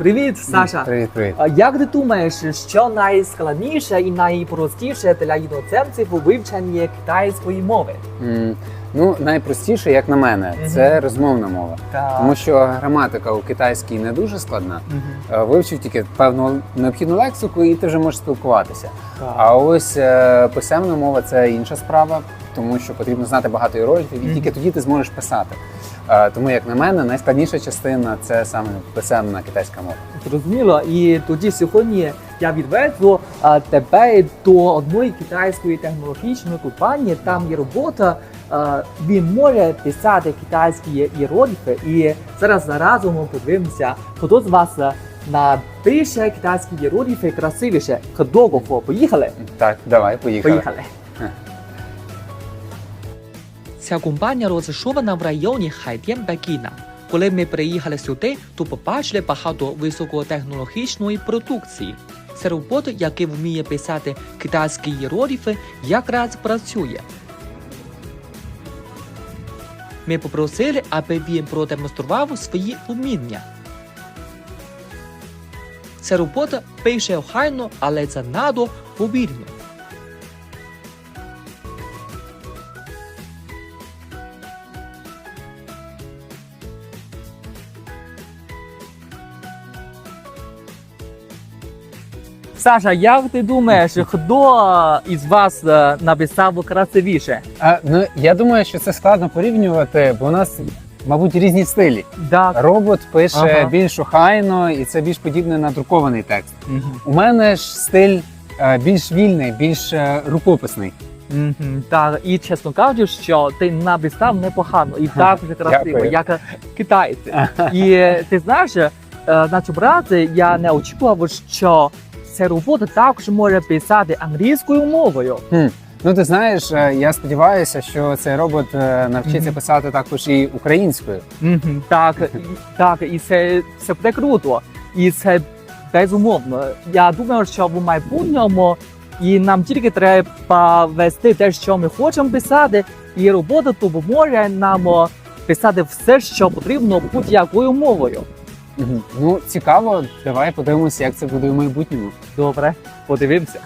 Привіт, Саша. Привіт, привіт. Як ти думаєш, що найскладніше і найпростіше для іноземців у вивченні китайської мови? Ну, найпростіше, як на мене, це Мгм. розмовна мова. Так. Тому що граматика у китайській не дуже складна. Мгм. Е, Вивчив тільки певну необхідну лексику, і ти вже можеш спілкуватися. Так. А ось е, писемна мова це інша справа, тому що потрібно знати багато іерогліфів, і Мгм. тільки тоді ти зможеш писати. Е, Тому, як на мене, найскладніша частина це саме писемна китайська мова. Зрозуміло, і тоді сьогодні я відведу а, тебе до одної китайської технологічної компанії. Там є робота. а, Він може писати китайські іерогліфи. І зараз разом ми подивимося, хто з вас а, напише китайські іерогліфи красивіше. Хто кого? Поїхали? Так, давай, поїхали. Поїхали. Ця компанія розташована в районі Хайдєн Бекіна. Коли ми приїхали сюди, то побачили багато високотехнологічної продукції. Це робота, яка вміє писати китайські іерогліфи, якраз працює. Ми попросили, аби він продемонстрував свої вміння. Ця робота пише охайно, але занадто повільно. Саша, як ти думаєш, хто із вас е, написав красивіше? А, ну, я думаю, що це складно порівнювати, бо у нас, мабуть, різні стилі. Так. Робот пише Ага. більш охайно, і це більш подібне на друкований текст. У мене ж стиль е, більш вільний, більш е, рукописний. Мгм, Так, і чесно кажучи, що ти написав непогано і так же красиво, Дякую. як китайці. І ти знаєш, е, насправді я не очікував, що ця робота також може писати англійською мовою. Ну, ти знаєш, е, я сподіваюся, що цей робот е, навчиться писати також і українською. Мгм, Так, і- так, і це, це буде круто. І це безумовно. Я думаю, що в майбутньому і нам тільки треба вести те, що ми хочемо писати, і робота допоможе нам о, писати все, що потрібно будь-якою мовою. Ну, цікаво, давай подивимося, як це буде в майбутньому. Добре, подивимося.